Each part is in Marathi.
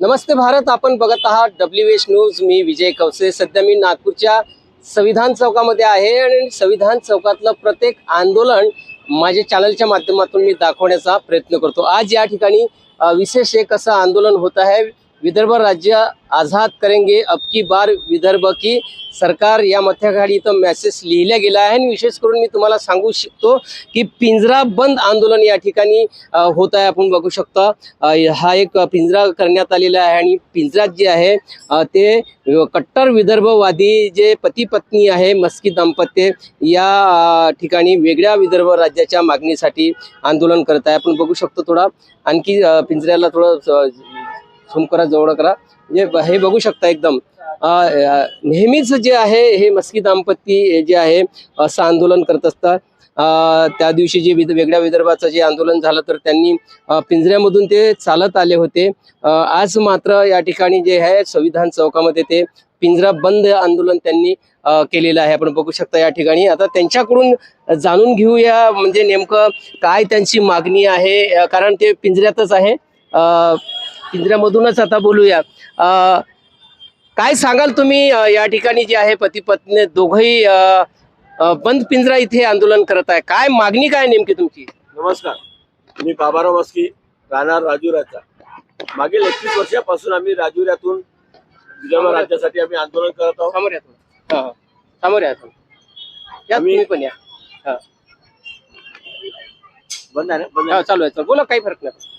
नमस्ते भारत आपण बघत आहात डब्ल्यू एच न्यूज मी विजय कवसे. सध्या मी नागपूरच्या संविधान चौकामध्ये आहे आणि संविधान चौकातलं प्रत्येक आंदोलन माझ्या चॅनलच्या माध्यमातून मी दाखवण्याचा प्रयत्न करतो. आज या ठिकाणी विशेष एक असं आंदोलन होत आहे. विदर्भ राज्य आझाद करेंगे. अब की बार विदर्भ की सरकार या मथ्याखाली इथं मेसेज लिहिला गेला आहे आणि विशेष करून मी तुम्हाला सांगू शकतो की पिंजरा बंद आंदोलन या ठिकाणी होत आहे. आपण बघू शकता हा एक पिंजरा करण्यात आलेला आहे. आणि पिंजरात जे आहे ते कट्टर विदर्भवादी जे पती पत्नी आहे मस्की दाम्पत्य या ठिकाणी वेगळ्या विदर्भ राज्याच्या मागणीसाठी आंदोलन करत आहे. आपण बघू शकतो थोडा. आणखी पिंजऱ्याला थोडं झूम करा जवळ करा. म्हणजे हे बघू शकता एकदम. नेहमीच जे आहे हे मस्की दाम्पत्य जे आहे असं आंदोलन करत असतात. त्या दिवशी जे विद वेगळ्या विदर्भाचं जे आंदोलन झालं तर त्यांनी पिंजऱ्यामधून ते चालत आले होते. आज मात्र या ठिकाणी जे आहे संविधान चौकामध्ये ते पिंजरा बंद आंदोलन त्यांनी केलेलं आहे. आपण बघू शकता या ठिकाणी. आता त्यांच्याकडून जाणून घेऊया म्हणजे नेमकं काय त्यांची मागणी आहे कारण ते पिंजऱ्यातच आहे. पिंजऱ्यामधूनच आता बोलूया. काय सांगाल तुम्ही या ठिकाणी जे आहे पती पत्नी दोघंही बंद पिंजरा इथे आंदोलन करत आहे. काय मागणी काय नेमकी तुमची? नमस्कार. मी बाबाराव मस्की राहणार राजुऱ्याचा मागील एकवीस वर्षापासून आम्ही राजुऱ्यातून विदर्भ राज्यासाठी आम्ही आंदोलन करत आहोत. समोर. समोर या तुम्ही. पण या. हा. बंद आहे ना? बंद. चालू आहे. बोला काही फरक नाही.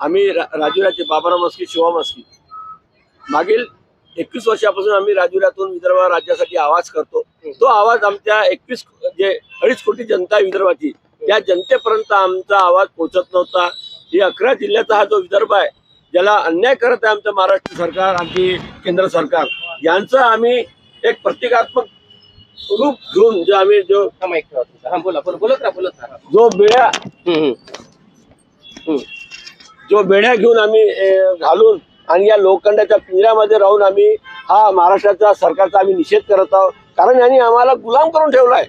आम्ही रा- राजुऱ्याचे बाबाराव मस्की शिवा मस्की मागील एकवीस वर्षापासून आम्ही राजुऱ्यातून विदर्भ राज्यासाठी आवाज करतो तो आवाज आमच्या एकवीस जे अडीच कोटी जनता आहे विदर्भाची त्या जनतेपर्यंत आमचा आवाज पोहोचत नव्हता ही अकरा जिल्ह्याचा हा जो विदर्भ आहे ज्याला अन्याय करत आहे आमचं महाराष्ट्र सरकार आमची केंद्र सरकार यांचं आम्ही एक प्रतिकात्मक रूप घेऊन जे आम्ही जो बोला बोला बोलत राहा बोलत राहा जो. हम्म. जो बेड्या घेऊन आम्ही घालून आणि या लोखंडाच्या पिंजऱ्यामध्ये राहून आम्ही हा महाराष्ट्राच्या सरकारचा आम्ही निषेध करत आहोत. कारण यांनी आम्हाला गुलाम करून ठेवलाय.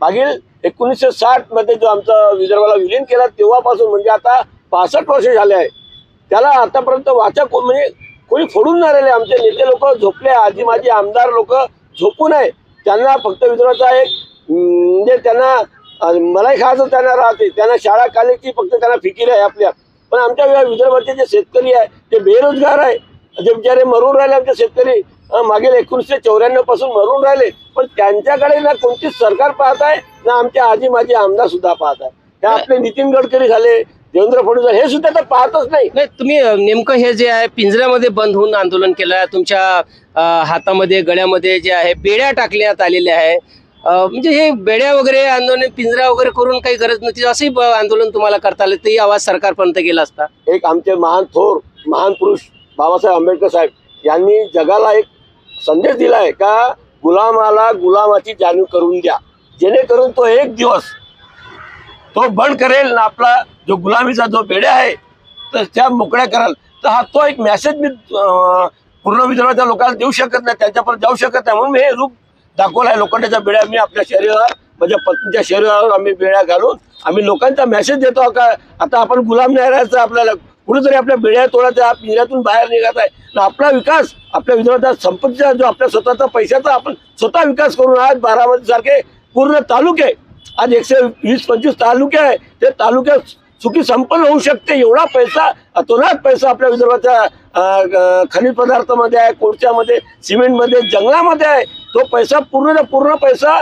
मागील एकोणीसशे साठमध्ये जो आमचा विदर्भाला विलीन केला तेव्हापासून म्हणजे आता पासष्ट वर्ष झाले आहे. त्याला आतापर्यंत वाचा को- म्हणजे कोणी फोडून नाही राहिले. आमचे नेते लोक झोपले आजी माझी आमदार लोक झोपून आहे त्यांना फक्त विदर्भाचा एक म्हणजे त्यांना मलाई खायचं त्यांना राहते. त्यांना शाळा कॉलेजची फक्त त्यांना फिकीर आहे आपल्या. पण आमच्या या विदर्भाचे जे शेतकरी आहे ते बेरोजगार आहे जे बिचारे मरून राहिले आमचे शेतकरी मागील एकोणीसशे चौऱ्याण्णवपासून मरून राहिले पण त्यांच्याकडे ना कोणतीच सरकार पाहत आहे ना आमच्या आजी माझी आमदार सुद्धा पाहत आहे. आपले नितीन गडकरी झाले देवेंद्र फडणवीस हे सुद्धा तर पाहतच नाही. नाही तुम्ही नेमकं हे जे आहे पिंजऱ्यामध्ये बंद होऊन आंदोलन केलं आहे तुमच्या हातामध्ये गळ्यामध्ये जे आहे बेड्या टाकण्यात आलेल्या आहे म्हणजे हे बेड्या वगैरे आंदोलन पिंजरा वगैरे करून काही गरज नव्हती असंही आंदोलन तुम्हाला करता आलं? तेही आवाज सरकारपर्यंत गेला असता? एक आमचे महान थोर महान पुरुष बाबासाहेब आंबेडकर साहेब यांनी जगाला एक संदेश दिलाय का गुलामाला गुलामाची जाणीव करून द्या. जेणेकरून तो एक दिवस तो बंद करेल ना आपला जो गुलामीचा जो बेड्या आहे तर त्या मोकळ्या कराल. तर हा तो एक मेसेज मी पूर्ण विदर्भाच्या लोकांना देऊ शकत नाही त्यांच्यापर्यंत जाऊ शकत नाही. म्हणून हे रूप दाखवला आहे. लोखंडाच्या बेड्या मी आपल्या शरीरावर माझ्या पत्नीच्या शरीरावर आम्ही बिळ्या घालून आम्ही लोकांचा मेसेज देतो का आता आपण गुलाम नाही राहायचं आपल्याला? कुठेतरी आपल्या बिळ्या तोडायच्या पिंजऱ्यातून बाहेर निघत आहे. आपला विकास आपल्या विदर्भाचा संपत्तीचा जो आपल्या स्वतःचा पैशाचा आपण स्वतः विकास करून आज बारामती सारखे पूर्ण तालुके आज एकशे वीस पंचवीस तालुके आहे. ते तालुक्यात सुखी संपन्न होऊ शकते. एवढा पैसा अतोनात पैसा आपल्या विदर्भाच्या खनिज पदार्थामध्ये आहे कोळच्यामध्ये सिमेंटमध्ये जंगलामध्ये आहे. तो पैसा पूर्ण पूर्ण पैसा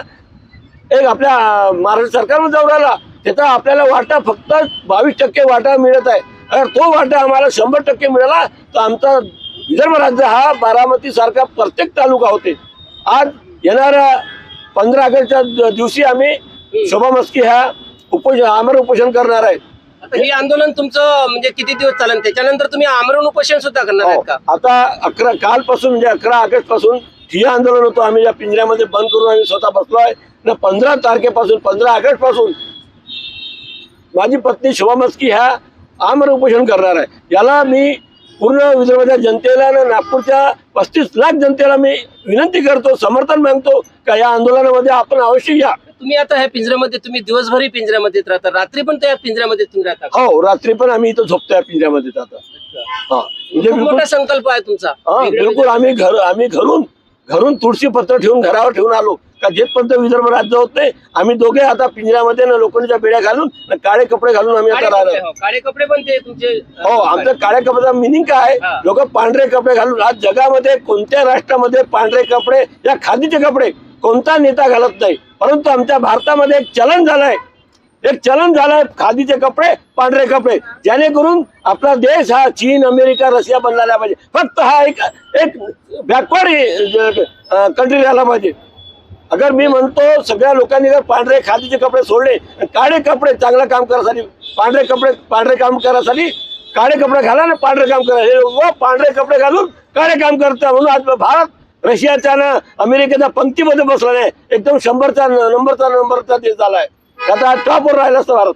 एक आपल्या महाराष्ट्र सरकारमध्ये जाऊन राहिला. त्याचा आपल्याला वाटा फक्त बावीस टक्के वाटा मिळत आहे. अगर तो वाटा आम्हाला शंभर टक्के मिळाला तर आमचा विदर्भ राज्य हा बारामती सारखा प्रत्येक तालुका होते. आज येणाऱ्या पंधरा ऑगस्टच्या दिवशी आम्ही शोभा मस्की ह्या उपोषण आमर उपोषण करणार आहे. हे आंदोलन तुमचं म्हणजे किती दिवस चालेल? त्याच्यानंतर तुम्ही आमरण उपोषण सुद्धा करणार आहेत का? हो. आता अकरा कालपासून म्हणजे अकरा ऑगस्टपासून ठिय्या आंदोलन होतो. आम्ही या पिंजऱ्यामध्ये बंद करून आम्ही स्वतः बसलो आहे आणि पंधरा तारखेपासून पंधरा ऑगस्टपासून माझी पत्नी शोभा मस्की ह्या आमर उपोषण करणार आहे. याला मी पूर्ण विदर्भाच्या जनतेला आणि नागपूरच्या पस्तीस लाख जनतेला मी विनंती करतो समर्थन मागतो का या आंदोलनामध्ये आपण अवश्य या. तुम्ही आता ह्या पिंजऱ्यामध्ये तुम्ही दिवसभरही पिंजऱ्यामध्येच राहता. रात्री पण त्या पिंजऱ्यामध्ये तुम्ही राहता हो रात्री पण आम्ही इथं झोपतो या पिंजऱ्यामध्ये आता. हा. म्हणजे मोठा संकल्प आहे तुमचा. बिलकुल आम्ही घर आम्ही घरून घरून तुळशी पत्र ठेवून घरावर ठेवून आलो. का जेथपर्यंत विदर्भ राज्य होत नाही आम्ही दोघे आता पिंजऱ्यामध्ये ना लोखंडच्या बेड्या घालून ना काळे कपडे घालून आम्ही आता राहतो हो, काळे कपडे पण ते तुमचे हो आमचं काळ्या कपड्याचा मिनिंग काय. लोक पांढरे कपडे घालून आज जगामध्ये कोणत्या राष्ट्रामध्ये पांढरे कपडे या खादीचे कपडे कोणता नेता घालत नाही? परंतु आमच्या भारतामध्ये एक चलन झालंय. एक चलन झालंय खादीचे कपडे पांढरे कपडे. जेणेकरून आपला देश हा चीन अमेरिका रशिया बनला पाहिजे. फक्त हा एक एक बॅकवर्ड कंट्री झाला पाहिजे. अगर मी म्हणतो सगळ्या लोकांनी जर पांढरे खादीचे कपडे सोडले काळे कपडे चांगलं काम करायसाठी पांढरे कपडे पांढरे काम करायसाठी काळे कपडे घाला ना पांढरे काम करा. हे लोक पांढरे कपडे घालून काळे काम करतात. म्हणून आज भारत रशियाच्या ना अमेरिकेच्या पंक्तीमध्ये बसला नाही एकदम शंभरचा नंबरचा नंबरचा देश झालाय आता टॉपवर राहिला असतं भारत?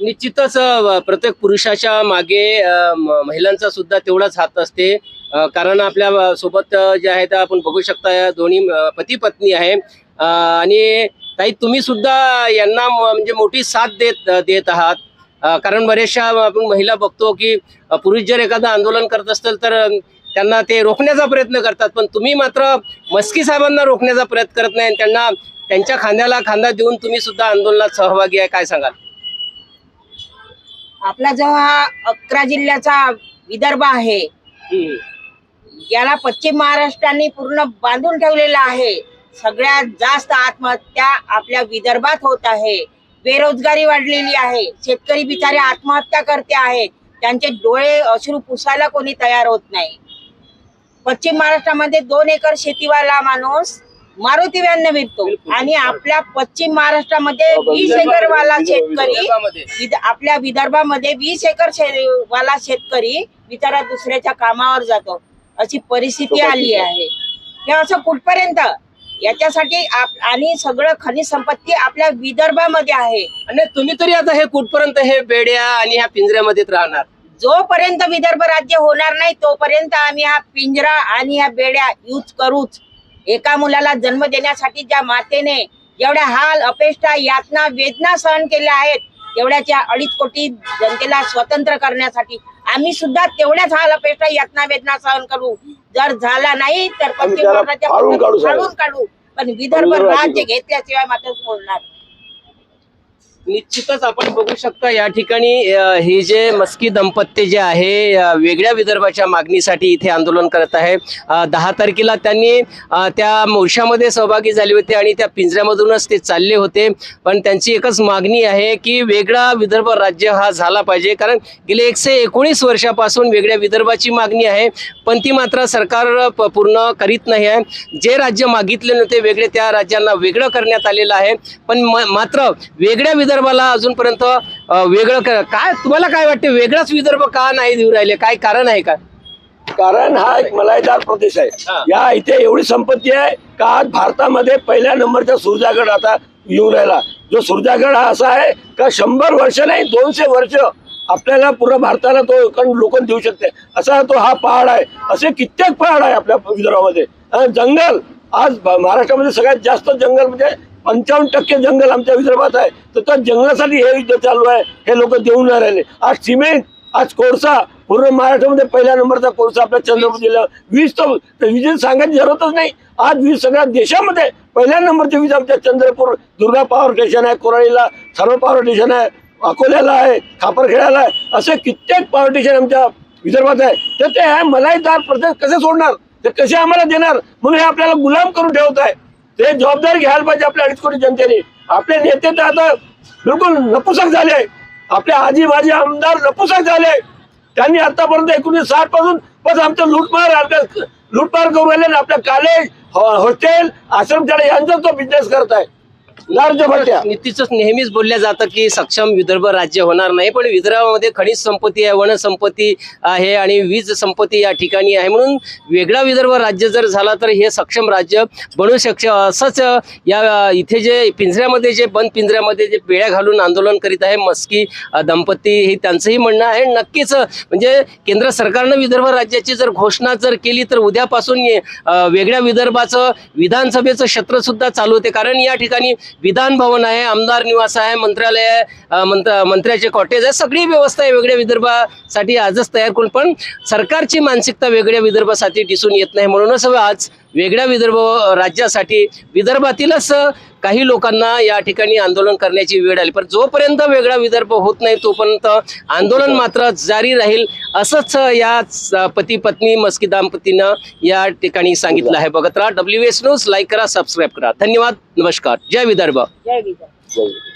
निश्चितच अ, प्रत्येक पुरुषाच्या मागे अ, म- महिलांचा सुद्धा तेवढाच हात असते. अ, कारण आपल्या अ, सोबत अ, जे त्या आपण बघू शकता या दोन्ही पती पत्नी आहे. अ, आणि ताई तुम्ही सुद्धा यांना म- म्हणजे मोठी साथ देत देत आहात. अ, कारण बरेचशा आपण महिला बघतो की अ, पुरुष जर एखादं आंदोलन करत असतील तर अ, त्यांना ते रोखण्याचा प्रयत्न करतात. पण तुम्ही मात्र मस्की साहेबांना रोखण्याचा प्रयत्न करत नाही आणि त्यांना त्यांच्या खांद्याला खांदा देऊन तुम्ही सुद्धा आंदोलनात सहभागी आहे काय सांगाल? आपला जो हा अकरा जिल्ह्याचा विदर्भ आहे हम्म. याला पश्चिम महाराष्ट्राने पूर्ण बांधून ठेवलेला आहे. सगळ्यात जास्त आत्महत्या आपल्या विदर्भात होत आहे. बेरोजगारी वाढलेली आहे. शेतकरी बिचारे आत्महत्या करते आहेत. त्यांचे डोळे अश्रू पुसायला कोणी तयार होत नाही. पश्चिम महाराष्ट्रामध्ये दोन एकर शेतीवाला माणूस मारुती व्यान विकतो. आणि आपल्या पश्चिम महाराष्ट्रामध्ये हो, वीस एकरवाला विदर्भ- शेतकरी आपल्या विदर्भामध्ये वीस एकर वाला शेतकरी बिचारा दुसऱ्याच्या कामावर जातो. अशी परिस्थिती आली आहे. हे असं कुठपर्यंत? याच्यासाठी आणि सगळं खनिज संपत्ती आपल्या विदर्भामध्ये आहे. आणि तुम्ही तरी आता हे कुठपर्यंत हे बेड्या आणि ह्या पिंजऱ्यामध्येच राहणार? जोपर्यंत विदर्भ राज्य होणार नाही तोपर्यंत आम्ही हा पिंजरा आणि ह्या बेड्या यूज करूच. एका मुलाला जन्म देण्यासाठी ज्या मातेने जेवढ्या हाल अपेष्टा यातना वेदना सहन केल्या आहेत तेवढ्याच्या अडीच कोटी जनतेला स्वतंत्र करण्यासाठी आम्ही सुद्धा तेवढ्याच हाल अपेष्टा यातना वेदना सहन करू. जर झाला नाही तर पश्चिम काढू पण विदर्भ राज्य घेतल्याशिवाय मात्र सोडणार निश्चितच आपण बघू शकता या ठिकाणी हे जे मस्की दंपत्य जे आहे वेगळ्या विदर्भाच्या मागणीसाठी इथे आंदोलन करत आहे. दहा तारखेला त्यांनी त्या मोर्चामध्ये सहभागी झाले होते आणि त्या पिंजऱ्यामधूनच ते चालले होते. पण त्यांची एकच मागणी आहे की वेगळा विदर्भ राज्य हा झाला पाहिजे. कारण गेले एकशे एकोणीस वर्षापासून वेगळ्या विदर्भाची मागणी आहे. पण ती मात्र सरकार प- पूर्ण करीत नाही आहे. जे राज्य मागितले नव्हते वेगळे त्या राज्यांना वेगळं करण्यात आलेलं आहे. पण म- मात्र वेगळ्या विदर्भाला अजूनपर्यंत वेगळं काय तुम्हाला काय वाटते वेगळाच विदर्भ का नाही देऊ राहिले? काय कारण आहे का? कारण हा एक मलाईदार प्रदेश. आहे. या इथे एवढी संपत्ती आहे का आज भारतामध्ये पहिल्या नंबरचा सुरजागड आता येऊन राहिला. जो सुरजागड हा असा आहे का शंभर वर्ष नाही दोनशे वर्ष आपल्याला पूर्ण भारताला तो लोक देऊ शकते. असा तो हा पहाड आहे. असे कित्येक पहाड आहे आपल्या विदर्भामध्ये. जंगल आज महाराष्ट्रामध्ये सगळ्यात जास्त जंगल म्हणजे पंचावन्न टक्के जंगल आमच्या विदर्भात आहे. तर त्या जंगलासाठी हे युद्ध चालू आहे. हे लोक देऊन नाही राहिले. आज सिमेंट आज कोळसा पूर्ण महाराष्ट्रामध्ये पहिल्या नंबरचा कोळसा आपल्या चंद्रपूर जिल्ह्यात वीज तर वीज सांगायची जरूरतच नाही. आज वीज सगळ्या देशामध्ये पहिल्या नंबरची वीज आमच्या चंद्रपूर दुर्गा पॉवर स्टेशन आहे कोराळीला सर्व पॉवर स्टेशन आहे अकोल्याला आहे खापरखेड्याला आहे. असे कित्येक पॉवर स्टेशन आमच्या विदर्भात आहे. तर ते आहे मलाईदार प्रदेश कसे सोडणार? ते कसे आम्हाला देणार? म्हणून हे आपल्याला गुलाम करून ठेवत आहे. ते जबाबदारी घ्यायला पाहिजे आपल्या अडीच कोटी जनतेने. आपले नेते तर आता बिलकुल नपुसक झाले आपले आजी माजी आमदार नपुसक झाले त्यांनी आतापर्यंत एकोणीस साठपासून बस आमचं लूटमार आपल्या लूटमार करू राहिले आणि कॉलेज हॉस्टेल आश्रमशाळा यांचा तो बिझनेस करत आहे लार्ज भट्ट्या. नितीच नेहमीच बोलल्या जातं की सक्षम विदर्भ राज्य होणार नाही पण विदर्भामध्ये खनिज संपत्ती आहे वनसंपत्ती आहे आणि वीज संपत्ती या ठिकाणी आहे. म्हणून वेगळा विदर्भ राज्य जर झाला तर हे सक्षम राज्य बनू शकते. असंच या इथे जे पिंजऱ्यामध्ये जे बंद पिंजऱ्यामध्ये जे पेड्या घालून आंदोलन करीत आहे मस्की दंपती हे त्यांचंही म्हणणं आहे. नक्कीच म्हणजे केंद्र सरकारनं विदर्भ राज्याची जर घोषणा जर केली तर उद्यापासून वेगळ्या विदर्भाचं विधानसभेचं क्षेत्र सुद्धा चालू होते. कारण या ठिकाणी विधान भवन आहे आमदार निवास आहे मंत्रालय आहे मंत्र मंत्र्याचे कॉटेज आहे सगळी व्यवस्था आहे वेगळ्या विदर्भासाठी आजच तयार करून पण सरकारची मानसिकता वेगळ्या विदर्भासाठी दिसून येत नाही. म्हणूनच आज वेगळ्या विदर्भ राज्यासाठी विदर्भातीलच काही लोकांना या ठिकाणी आंदोलन करण्याची वेळ आली पण जोपर्यंत वेगळा विदर्भ होत नाही तोपर्यंत आंदोलन मात्र जारी राहील असंच या पती पत्नी मस्की दाम्पतीनं या ठिकाणी सांगितलं आहे. बघत राहा डब्ल्यू एस न्यूज लाईक करा सबस्क्राईब करा. धन्यवाद नमस्कार. जय विदर्भ. जय जय